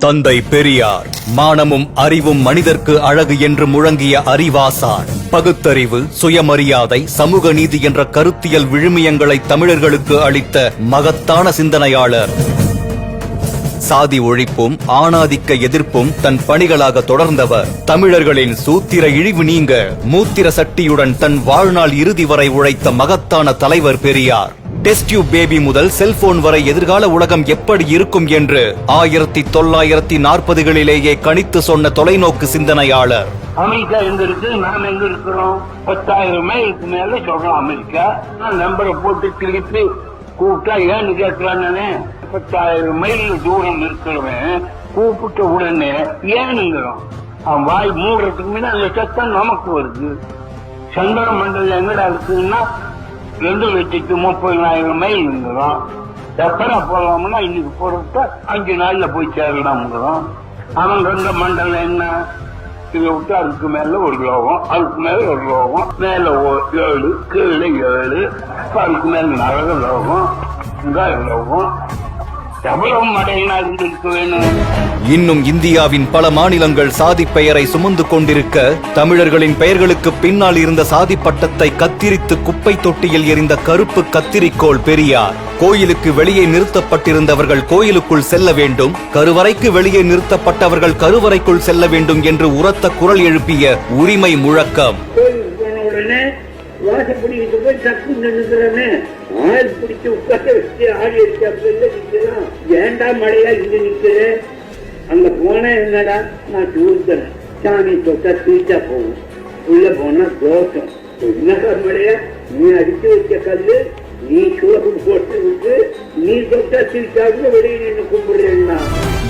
தந்தை பெரியார் மானமும் அறிவும் மனிதர்க்கு அழகு என்று முழங்கிய அறிவாசான். பகுத்தறிவு சுயமரியாதை சமூக நீதி என்ற கருத்தியல் விழுமியங்களை தமிழர்களுக்கு அளித்த மகத்தான சிந்தனையாளர். சாதி ஒழிப்பும் ஆணாதிக்க எதிர்ப்பும் தன் பணிகளாக தொடர்ந்தவர். தமிழர்களின் சூத்திர இழிவு நீங்க மூத்திர சட்டியுடன் தன் வாழ்நாள் இறுதி வரை உழைத்த மகத்தான தலைவர் பெரியார். டெஸ்ட் டியூப் பேபி முதல் செல்போன் வரை எதிர்கால உலகம் எப்படி இருக்கும் என்று ஆயிரத்தி தொள்ளாயிரத்தி நாற்பதுகளிலேயே கணித்து சொன்ன தொலைநோக்கு சிந்தனையாளர். அமெரிக்கா எங்க இருக்கு நாம எங்க இருக்கிறோம்? பத்தாயிரம் மைலுக்கு மேல சொல்றோம் அமெரிக்கா. நான் நம்பரை போட்டு திருப்பி கூப்பிட்டா ஏன்னு கேட்கலான்னு பத்தாயிரம் மைல் தூரம் இருக்கிறவன் கூப்பிட்ட உடனே ஏனுங்கிறோம் அவன் வாய் மூடுறதுக்கு முன்னாடி அந்த சத்தம் நமக்கு வருது. சந்திர மண்டலம் எங்கடா இருக்குன்னா ரெண்டு லட்சத்து முப்பதாயிரம் இருந்துடும் எப்படா போகலாம்னா இன்னைக்கு போறத அஞ்சு நாள்ல போய் சேரலாம்ங்கிறோம். அவன் ரெண்டு மண்டலம் என்ன? இதை விட்டு அதுக்கு மேல ஒரு லோகம் அதுக்கு மேல ஒரு லோகம் மேல ஓ- ஏழு கீழே ஏழு அதுக்கு மேல நரக லோகம் இங்க லோகம். எவ்வளவு மடையினா இருந்திருக்க வேணும். இன்னும் இந்தியாவின் பல மாநிலங்கள் சாதி பெயரை சுமந்து கொண்டிருக்க தமிழர்களின் பெயர்களுக்கு பின்னால் இருந்த சாதி பட்டத்தை கத்திரித்து குப்பை தொட்டியில் எறிந்த கருப்பு கத்திரிக்கோள் பெரியார். கோயிலுக்கு வெளியே நிறுத்தப்பட்டிருந்தவர்கள் கோயிலுக்குள் செல்ல வேண்டும் கருவறைக்கு வெளியே நிறுத்தப்பட்டவர்கள் கருவறைக்குள் செல்ல வேண்டும் என்று உரத்த குரல் எழுப்பிய உரிமை முழக்கம். ஆள் பிடிச்சு உட்கார வச்சு ஏண்டா மழையா இங்க நிக்கிறேன் போனா என்னடா நான் தூர்த்தேன் சாமி தொட்டா தீச்சா போகும் உள்ள போனா தோஷம் என்னடா மழையா நீ அடிச்சு வச்ச கல்லு நீ சூழல் போட்டு விட்டு நீ தொட்டா தீச்சாவுக்கு வெளியே நின்று கும்பிடுறேன்னா